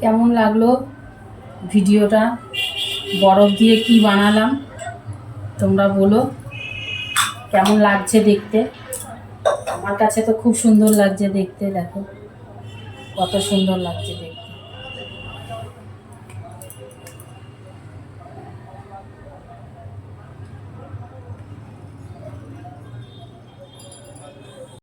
কেমন লাগল ভিডিওটা? বরফ দিয়ে কি বানালাম? তোমরা বলো, কেমন লাগছে দেখতে? আমার কাছে তো খুব সুন্দর লাগছে দেখতে, দেখো। কত সুন্দর লাগছে দেখতে।